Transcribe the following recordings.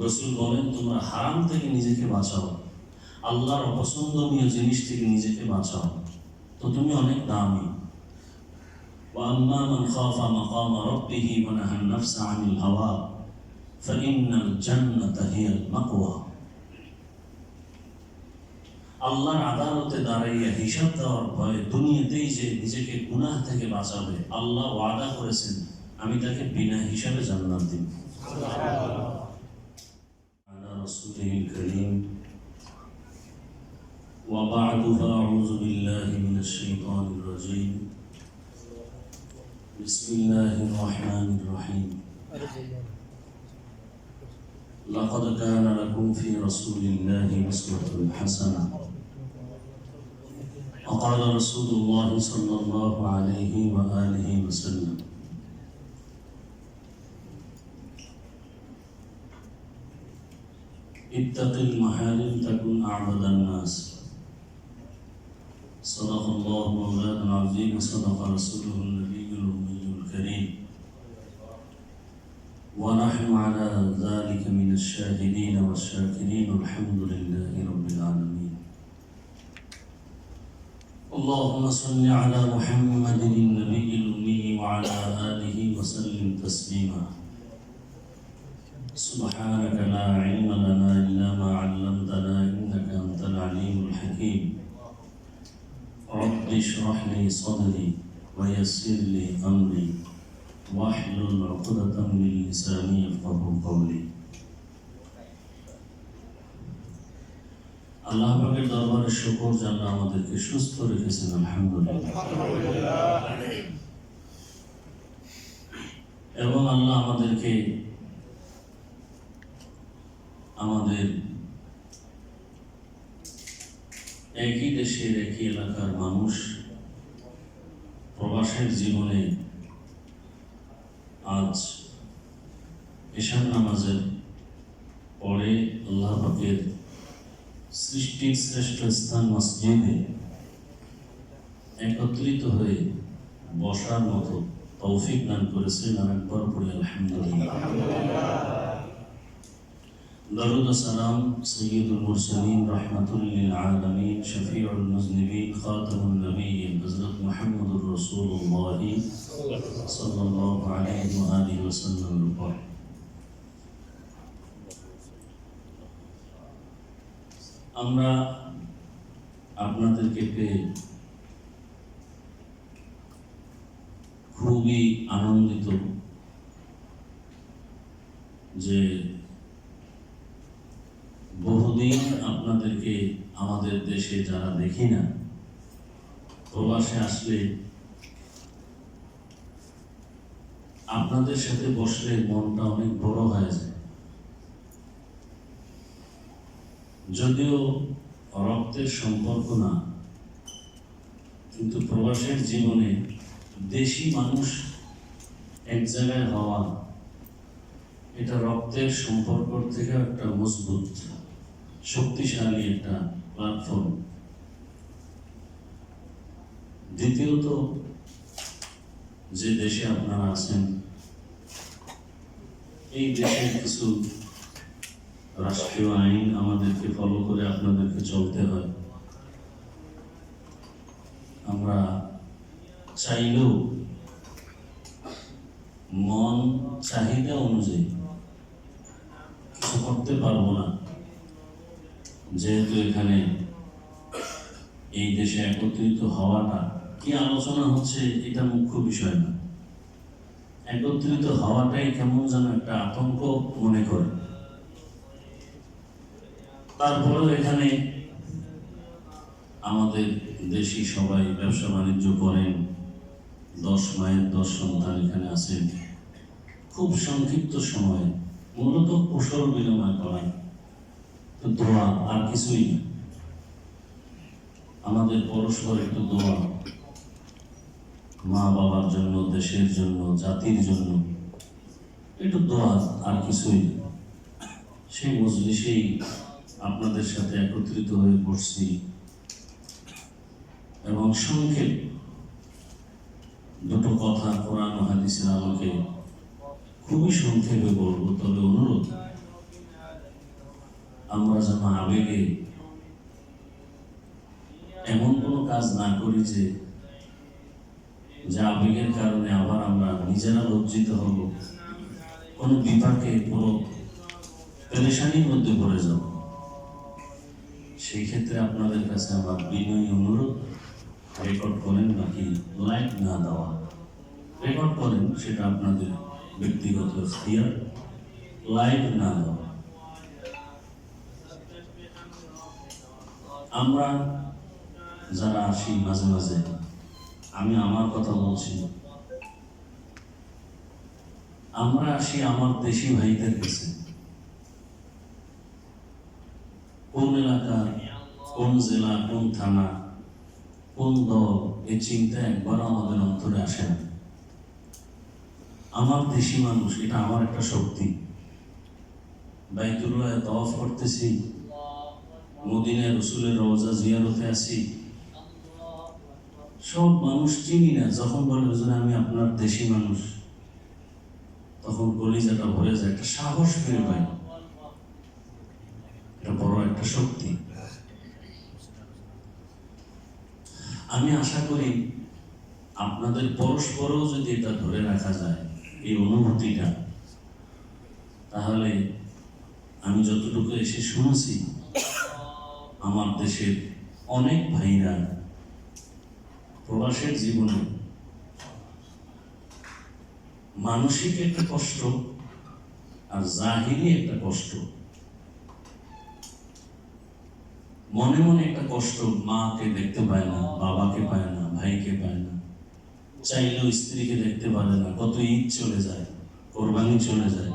রসুল বলেন তোমরা হারাম থেকে নিজেকে বাঁচাও আল্লাহর অপছন্দনীয় জিনিস থেকে নিজেকে বাঁচাও তো তুমি অনেক দামি وأما من خاف مقام ربه ونهى النفس عن الهوى فإن الجنة هي المأوى আল্লাহর আদালতে দাঁড়াইয়া হিসাব দেওয়ার ভয়ে দুনিয়াতেই যে নিজেকে গুনাহ থেকে বাঁচাবে আল্লাহ ওয়াদা করেছেন আমি তাকে বিনা হিসাবে জান্নাত দিব على رسوله الكريم وبعد فأعوذ بالله من الشيطان الرجيم. بسم الله الرحمن الرحيم. لقد كان لكم في رسول الله أسوة حسنة. وقال رسول الله صلى الله عليه وآله وسلم اتق المحارم تكن أعبد الناس. صدق الله مولانا العظيم وصدق رسوله النبي الأمي الكريم. ونحن على ذلك من الشاهدين والشاكرين الحمد لله رب العالمين. اللهم صل على محمد النبي الأمي وعلى آله وسلم تسليما. سبحانك لا علم لنا إلا ما علمتنا إنك أنت العليم الحكيم رب اشرح لي صدري ويسر لي أمري واحلل عقدة من لساني يفقه قولي আল্লাহ পাকের দরবারে শুকর জানা আমাদেরকে সুস্থ রেখেছেন আলহামদুলিল্লাহ এবং আল্লাহ আমাদেরকে আমাদের একই দেশের একই এলাকার মানুষ প্রবাসের জীবনে আজ ঈশান নামাজের পরে আল্লাহ পাকের সৃষ্টির শ্রেষ্ঠ স্থান মসজিদে একত্রিত হয়ে বসার মতো তৌফিক দান করেছেন আর একবার পড়ি আলহামদুলিল্লাহ। درود السلام سيد المرسلين رحمة للعالمين شفيع المذنبين خاتم النبيين حضرت محمد رسول الله صلى الله عليه وآله وسلم البر আমরা আপনাদেরকে পেয়ে খুবই আনন্দিত যে বহুদিন আপনাদেরকে আমাদের দেশে যারা দেখি না, প্রবাসে আসলে আপনাদের সাথে বসলে মনটা অনেক বড় হয়ে যায়। যদিও রক্তের সম্পর্ক না, কিন্তু প্রবাসের জীবনে দেশি মানুষ এক জায়গায় হওয়া, এটা রক্তের সম্পর্ক থেকে একটা মজবুত। শক্তিশালী একটা প্ল্যাটফর্ম দ্বিতীয়ত, যে দেশে আপনারা আছেন, এই দেশের কিছু রাষ্ট্রীয় আইন আমাদেরকে ফলো করে আপনাদেরকে চলতে হয়। আমরা চাইলেও মন চাহিদা অনুযায়ী কিছু করতে পারব না। যেহেতু এখানে এই দেশে একত্রিত হওয়াটা কি আলোচনা হচ্ছে, এটা মুখ্য বিষয় না। একত্রিত হওয়াটাই কেমন যেন একটা আতঙ্ক মনে করে। তারপরেও এখানে আমাদের দেশি সবাই ব্যবসা বাণিজ্য করেন, দশ মায়ের দশ সন্তান এখানে আছেন। খুব সংক্ষিপ্ত সময়ে মূলত কুশল বিনিময় করা তো দোয়া আর কিছুই না। আমাদের পরস্পর একটু দোয়া। মা বাবার জন্য, দেশের জন্য, জাতির জন্য একটু দোয়া আর কিছুই না। সেই মজলিসেই আপনাদের সাথে একত্রিত হয়ে বসছি। এবং সংক্ষেপ দুটো কথা কোরআন হাদিসের আলোকে খুবই সংক্ষেপে বলব, তবে অনুরোধ যেন আবেগে এমন কোনো কাজ না করি যে যে আবেগের কারণে আবার আমরা নিজেরা লজ্জিত হব, কোনো বিপাকে পুরো পেরেশানির মধ্যে পড়ে যাব। সেই ক্ষেত্রে আপনাদের কাছে আমার বিনয়ী অনুরোধ, রেকর্ড করেন নাকি লাইক না দেওয়া। রেকর্ড করেন, সেটা আপনাদের ব্যক্তিগত ইখতিয়ার লাইভ না দেওয়া। আমরা যারা আসি মাঝে মাঝে, আমি আমার কথা বলছি। আমরা আসি আমার দেশি ভাইদের কাছে। কোন এলাকা, কোন জেলা, কোন থানা, কোন দল, এই চিন্তা একবার আমাদের অন্তরে আসে না। আমার দেশি মানুষ, এটা আমার একটা শক্তি। বাইতুল্লাহ তওয়াফ করতেছি মদিনায় রসুলের রওজা জিয়ারতে আছি। সব মানুষ চিনি না। যখন বলে, হুজুর, আমি আপনার দেশি মানুষ। তখন কলিজাটা ভরে যায়। একটা সাহস ফিরে পাই। এটা বড় একটা শক্তি। আমি আশা করি আপনাদের পরস্পরও যদি এটা ধরে রাখা যায়, এই অনুভূতিটা, তাহলে আমি যতটুকু এসে শুনেছি আমার দেশের অনেক ভাইরা প্রবাসের জীবনে মানসিক একটা কষ্ট আর জাহিরি একটা কষ্ট। মনে মনে একটা কষ্ট মাকে দেখতে পায় না, বাবাকে পায় না, ভাইকে পায় না। চাইলেও স্ত্রীকে দেখতে পারে না, কত ঈদ চলে যায়, কোরবানি চলে যায়।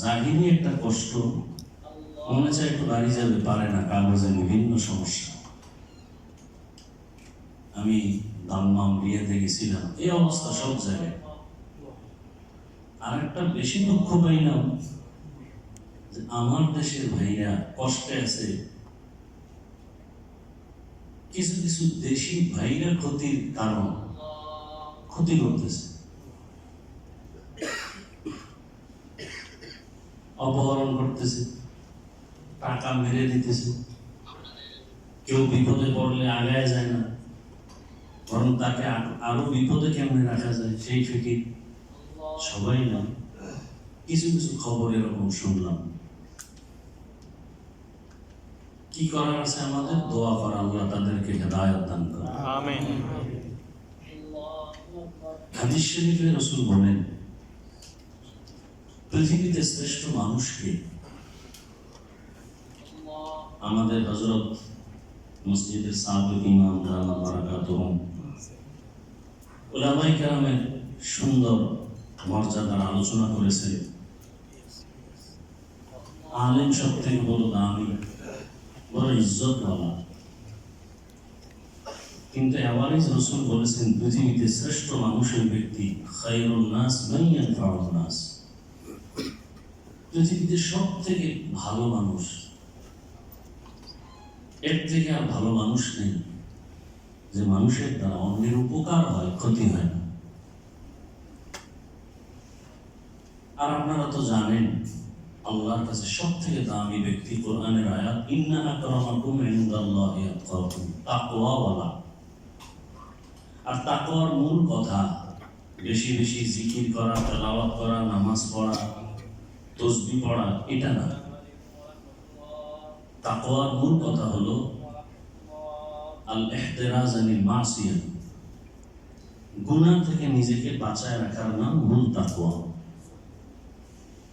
জাহিরি একটা কষ্ট মনে চায় একটু বাড়ি যাবে পারে না, কাগজে বিভিন্ন সমস্যা। আমি দাম্মাম বিয়েতে গেছিলাম, এই অবস্থা সব জায়গায়। আর একটা বেশি দুঃখ পাইলাম যে আমার দেশের ভাইরা কষ্টে আছে। কিছু কিছু দেশি ভাইরা ক্ষতির কারণ, ক্ষতি করতেছে। অপহরণ করতেছে। টাকা মেরে দিতেছে। কেউ বিপদে পড়লে আগায় যায় না। বরং তাকে আরও বিপদে কেমনে রাখা যায় সেই ফিকির সবাই না কিছু কিছু খবর এরকম শুনলাম। কি করার আছে আমাদের? দোয়া করা আল্লাহ তাদেরকে হেদায়ত দান করে আমিন। হাদিস শরীফে রসুল বলেন পৃথিবীতে শ্রেষ্ঠ মানুষকে আমাদের হজরত মসজিদের সাবেক ইমাম রানা বারাকাত ওলামাই কেরামের সুন্দর মর্যাদার আলোচনা করেছে। আলেম সব থেকে বড় দামি, বড় ইজ্জতওয়ালা। কিন্তু অ্যাওয়ারেজ রসুল বলেছেন, পৃথিবীতে শ্রেষ্ঠ মানুষের ব্যক্তি খায়রুন নাস, মান ইয়ানফাউন নাস। পৃথিবীতে সব থেকে ভালো মানুষ এর থেকে আর ভালো মানুষ নেই। যে মানুষের দ্বারা অন্যের উপকার হয়, ক্ষতি হয় না। আর আপনারা তো জানেন, আল্লাহর কাছে সব থেকে দামি ব্যক্তি কোরআনের আয়াত, ইন্না আকরামাকুম ইনদাল্লাহি আতকাকুম আর তাকওয়ার মূল কথা, বেশি বেশি জিকির করা, তেলাওয়াত করা, নামাজ পড়া, তসবি পড়া, এটা না। তাকওয়ার মূল কথা হলো আল ইহতিরাজ আনিল মাসিয়া গুনাহ থেকে নিজেকে বাঁচায় রাখার নাম মূল তাকওয়া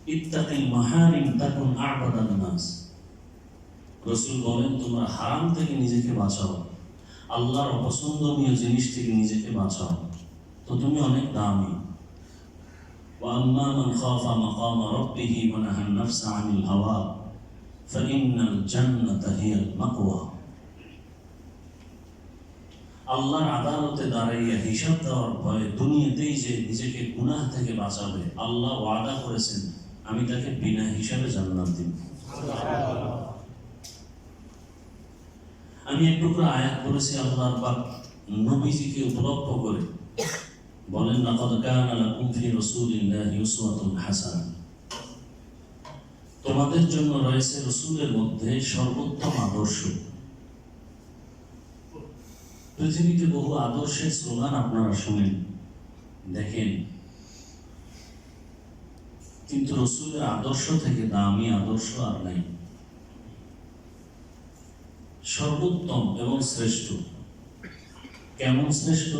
ইত্তাকিল মাহারিম তাকুন আবাদান নাস রসুল বলেন তোমরা হারাম থেকে নিজেকে বাঁচাও আল্লাহর অপছন্দনীয় জিনিস থেকে নিজেকে বাঁচাও তো তুমি অনেক দামি وأما من خاف مقام ربه ونهى النفس عن الهوى আল্লাহর আদালতে দাঁড়াইয়া হিসাব দেওয়ার ভয়ে দুনিয়াতেই যে নিজেকে গুনাহ থেকে বাঁচাবে, আল্লাহ ওয়াদা করেছেন, আমি তাকে বিনা হিসাবে জান্নাত দিব। আমি এক টুকরা আয়াত করেছি আল্লাহর বা নবীজিকে উপলক্ষ করে। বলেন, লাকাদ কানা লাকুম রসুল রাসূলিল্লাহি উসওয়াতুন হাসান তোমার আমাদের জন্য রয়েছে রসুলের মধ্যে সর্বোত্তম আদর্শ। পৃথিবীতে বহু আদর্শের স্লোগান আপনারা শুনেন, দেখেন। কিন্তু রসুলের আদর্শ থেকে দামি আদর্শ আর নাই। সর্বোত্তম এবং শ্রেষ্ঠ। কেমন শ্রেষ্ঠ?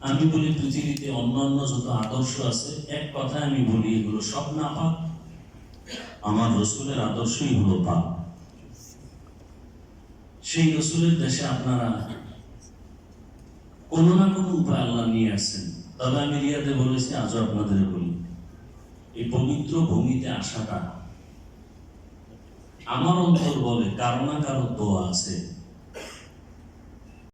আমি বলি পৃথিবীতে অন্যান্য যত আদর্শ আছে, এক কথায় আমি বলি এগুলো সব না পাক আমার রসুলের আদর্শই হলো পাক সেই রসুলের দেশে আপনারা কোনো না কোনো উপায় আল্লাহ নিয়ে আসছেন। তবে আমি রিয়াদে বলেছি, আজও আপনাদের বলি, এই পবিত্র ভূমিতে আসাটা আমার অন্তর বলে, কারও না কারও দোয়া আছে।